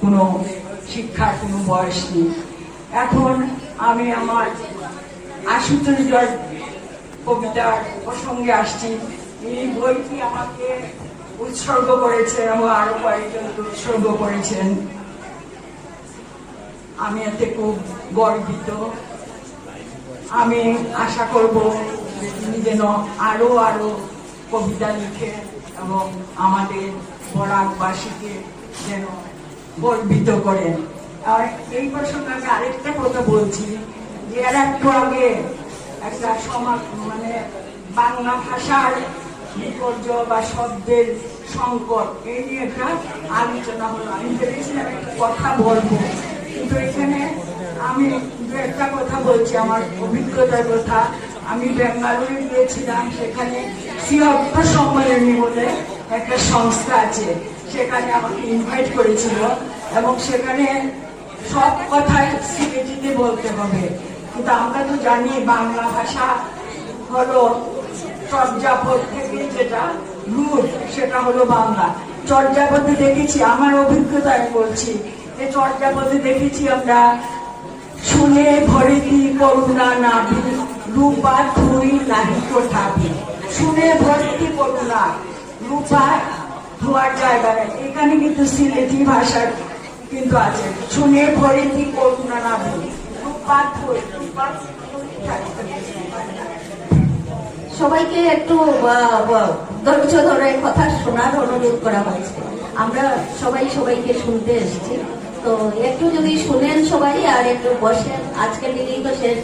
কোনো শিক্ষার কোনো বয়স নেই। এখন আমি আমার আশুতোষ কবিতার প্রসঙ্গে আসছি। এই বইটি আমাকে উৎসর্গ আরও উৎসর্গ করেছেন। আমি এতে খুব গর্বিত। আমি আশা করব তিনি যেন আরও আরও কবিতা লিখে এবং আমাদের বরাকবাসীকে যেন গর্বিত করেন আর এই প্রসঙ্গে আমি আরেকটা কথা বলছি, যে এর একটু আগে একটা সমাজ মানে বাংলা ভাষার বিপর্য বা শব্দের সংকট এই নিয়ে একটা আলোচনা হলো। আমি ভেবেছিলাম একটা কথা বলব, কিন্তু এখানে আমি দু একটা কথা বলছি, আমার অভিজ্ঞতার কথা। আমি বেঙ্গালুরু গিয়েছিলাম, সেখানে সিহত্ত সম্মেলনী বলে একটা সংস্থা আছে। সেখানে আমাকে ইনভাইট করেছিল এবং সেখানে সব কথাই সিলেটিতে বলতে হবে। কিন্তু আমরা তো জানি বাংলা ভাষা হলো চর্যাপদ থেকে যেটা রূপ সেটা হলো বাংলা। চর্যাপদে দেখেছি, আমার অভিজ্ঞতায় বলছি, যে চর্যাপদে দেখেছি আমরা শুনে ভরিতি করুণা নাভি, রূপা ধুই নাহি কোঠাবি শুনে ভরিতি করুণা রূপা ধোয়ার জায়গা নেই। এখানে কিন্তু সিলেটি ভাষার কিন্তু আছে। শুনে করুণা নাভি রূপা ধুই রূপা ধুই সবাইকে একটু ধৈর্য ধরে কথা শোনার অনুরোধ করা হয়েছে। আমরা সবাই সবাইকে শুনতে এসেছি। তো একটু যদি শুনেন সবাই আর একটু বসেন। আজকের দিনেই তো শেষ।